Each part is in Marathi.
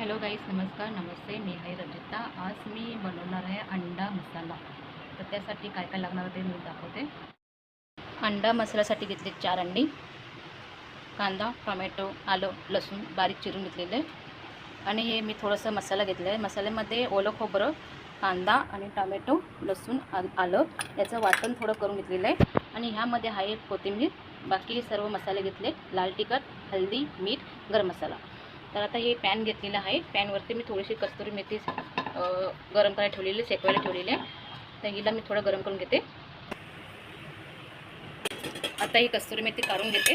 हॅलो गाईस नमस्कार नमस्ते. मी आहे रजिता. आज मी बनवणार आहे अंडा मसाला. तर त्यासाठी काय काय लागणार ते मी दाखवते. अंडा मसाल्यासाठी घेतले चार अंडी. कांदा टोमॅटो आलं लसूण बारीक चिरून घेतलेले. आणि हे मी थोडंसं मसाला घेतला आहे मसाल्यामध्ये ओलं खोबरं कांदा आणि टोमॅटो लसूण आ- आलं याचं वाटण थोडं करून घेतलेलं आहे. आणि ह्यामध्ये आहे कोथिंबीर. बाकी सर्व मसाले घेतले. लाल तिखट हल्दी मीठ गरम मसाला. तर आता हे पॅन घेतलेलं आहे. पॅनवरती मी थोडीशी कस्तुरी मेथी गरम करायला ठेवलेली सेकवायला ठेवलेली आहे. तर हिला मी थोडं गरम करून घेते. आता ही कस्तुरी मेथी काढून घेते.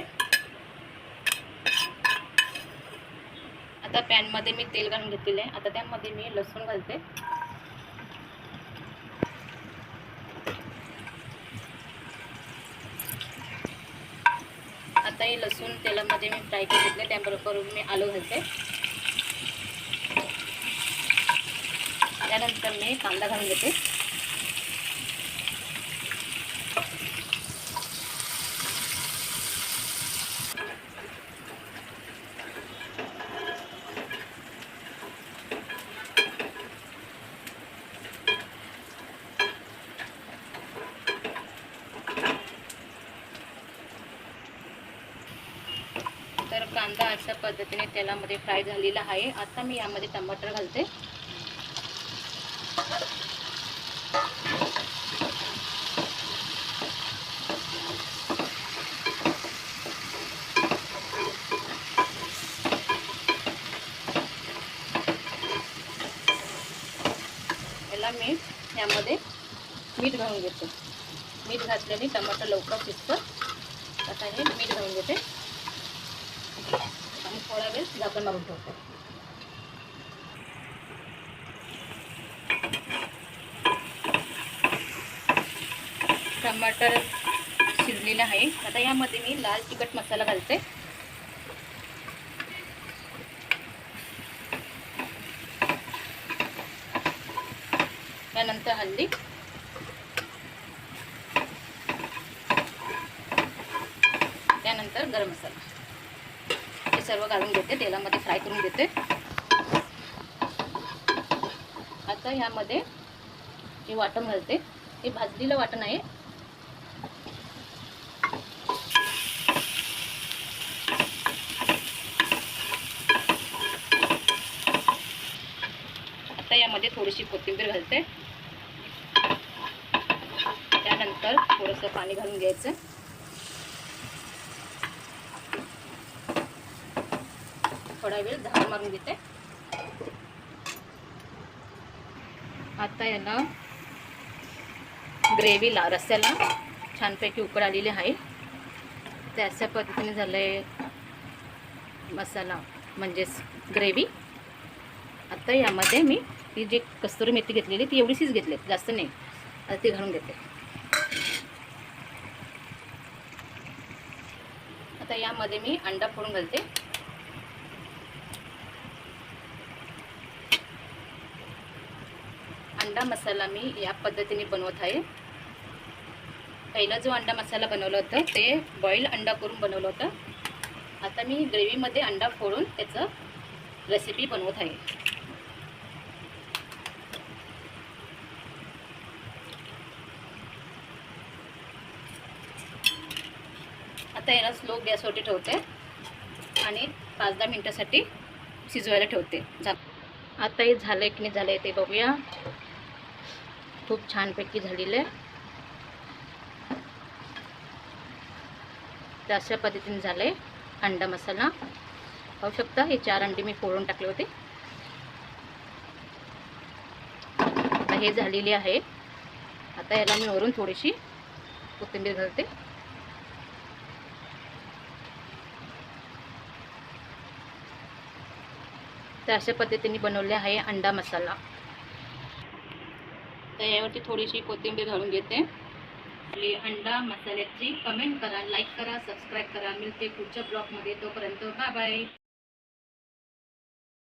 आता पॅनमध्ये मी तेल घालून घेतलेलं आहे. आता त्यामध्ये मी लसूण घालते. आता हे लसूण तेलामध्ये मी फ्राय करून घेतले त्याबरोबर मी आलू घालते. त्यानंतर मी कांदा घालून घेते तर कांदा अशा पद्धतीने तेलामध्ये फ्राय झालेला आहे. आता मी यामध्ये टमाटर घालते. याला मी यामध्ये मीठ घालून घेते. मीठ घातल्याने टमाटर लवकर शिजतं. आता हे मीठ घालून घेते. थोडा मारून ठेवतो. टमाटर शिजलेलं आहे. आता यामध्ये मी लाल तिखट मसाला घालते. त्यानंतर हल्दी त्यानंतर गरम मसाला. सर्व घालून घेते तेलामध्ये फ्राय करून घेते. आता ह्यामध्ये हे वाटण घालते हे भाजलेलं वाटण आहे. आता यामध्ये थोडीशी कोथिंबीर घालते. त्यानंतर थोडंसं पाणी घालून घ्यायचं. थोडा वेळ झाड मारून घेते. आता याला ग्रेव्हीला रस्स्याला छानपैकी उकड आलेली आहे. तर अशा पद्धतीने झालं आहे मसाला म्हणजेच ग्रेव्ही. आता यामध्ये मी ती जी कस्तुरी मेथी घेतलेली ती एवढीशीच घेतली जास्त नाही. आता ती घालून घेते. आता यामध्ये मी अंडा फोडून घालते. अंडा मसाला मी या पद्धतीने बनवत आहे. पहिला जो अंडा मसाला बनवला होता ते बॉईल अंडा करून बनवलं होतं. आता मी ग्रेव्हीमध्ये अंडा फोडून त्याचं रेसिपी बनवत आहे. आता याला स्लो गॅसवरती ठेवते आणि पाच दहा मिनटासाठी शिजवायला ठेवते. झा आता हे झालं की नाही झालं आहे ते बघूया. खूप छानपैकी झालेलं आहे. तर अशा पद्धतीने झालं आहे अंडा मसाला. पाहू शकता हे चार अंडी मी फोडून टाकले होते. आता हे झालेले आहे. आता याला मी वरून थोडीशी कोथिंबीर घालते. तर अशा पद्धतीने बनवले आहे अंडा मसाला. तर यावरती थोडीशी कोथिंबीर घालून घेते. आपली अंडा मसाल्याची कमेंट करा लाईक करा सबस्क्राईब करा. मिळते पुढच्या ब्लॉगमध्ये तोपर्यंत बाय बाय